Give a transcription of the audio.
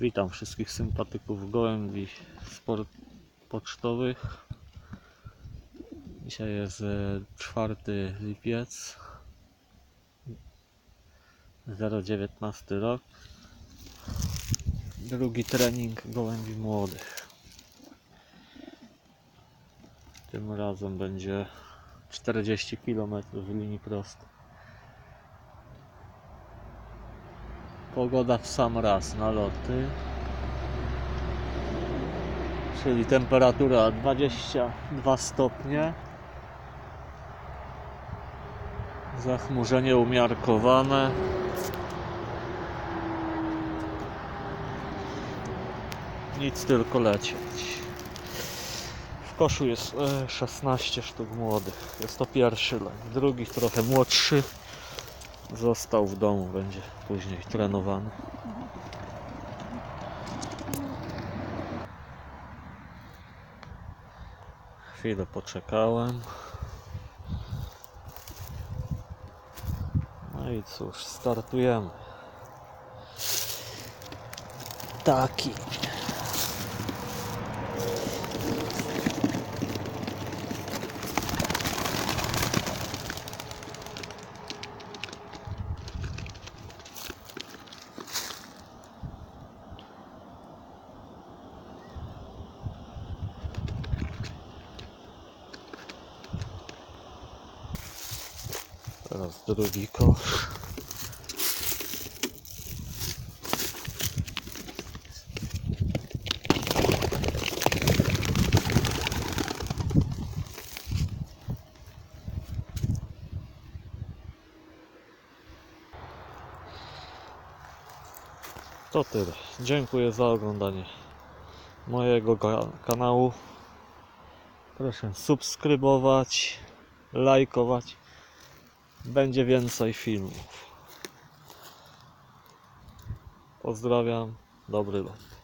Witam wszystkich sympatyków gołębi sport pocztowych. Dzisiaj jest e, 4 lipiec 019 rok. Drugi trening gołębi młodych. Tym razem będzie 40 km linii prostej. Pogoda w sam raz na loty. Czyli temperatura 22 stopnie. Zachmurzenie umiarkowane. Nic tylko lecieć. W koszu jest e, 16 sztuk młodych. Jest to pierwszy lek. Drugi trochę młodszy. Został w domu, będzie później trenowany. Chwilę poczekałem. No i cóż, startujemy. Taki. Teraz drugi kosz. To tyle. Dziękuję za oglądanie mojego kanału. Proszę subskrybować, lajkować. Będzie więcej filmów. Pozdrawiam, dobry lot.